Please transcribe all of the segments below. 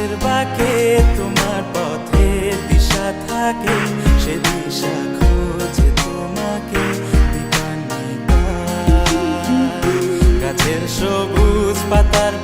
আকাশের বাকে তোমার পথে দিশা থাকে সে দিশা খোঁজে তোমাকে গাছের সবুজ পাতার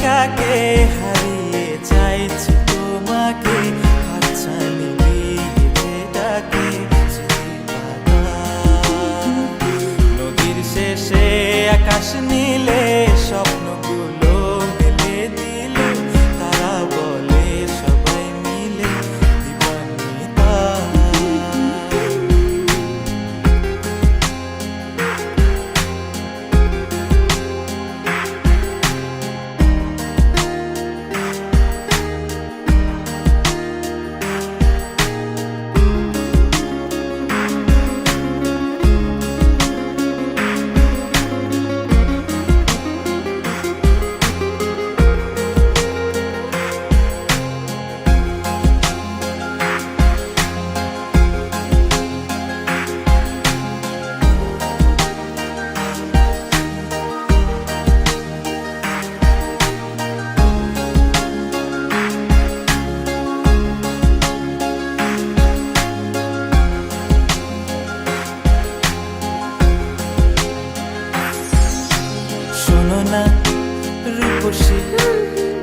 কাকে হারিয়ে চাইছ?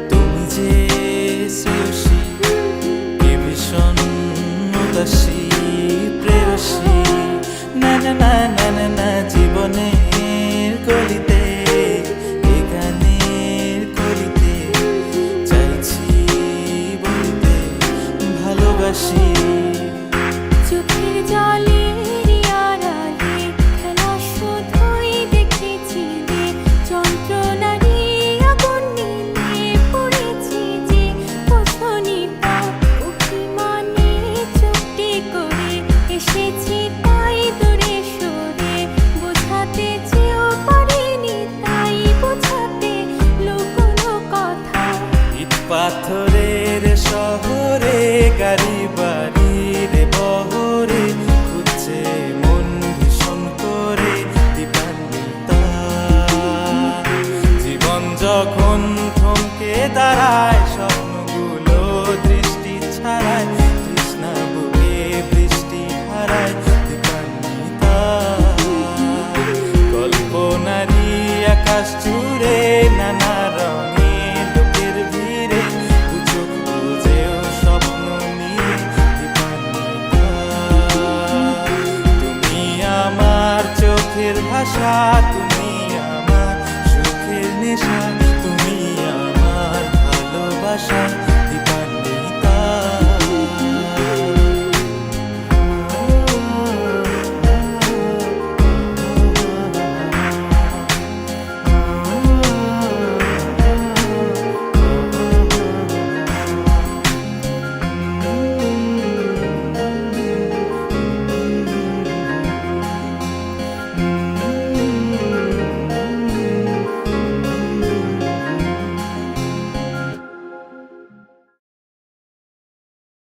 তুমি যে শ্রেয়সী কে ভীষণ উদাসী প্রেয়সী না না না না না জীবনের কলিতা ভালোবাসা তুমি আমার সুখের নেশা।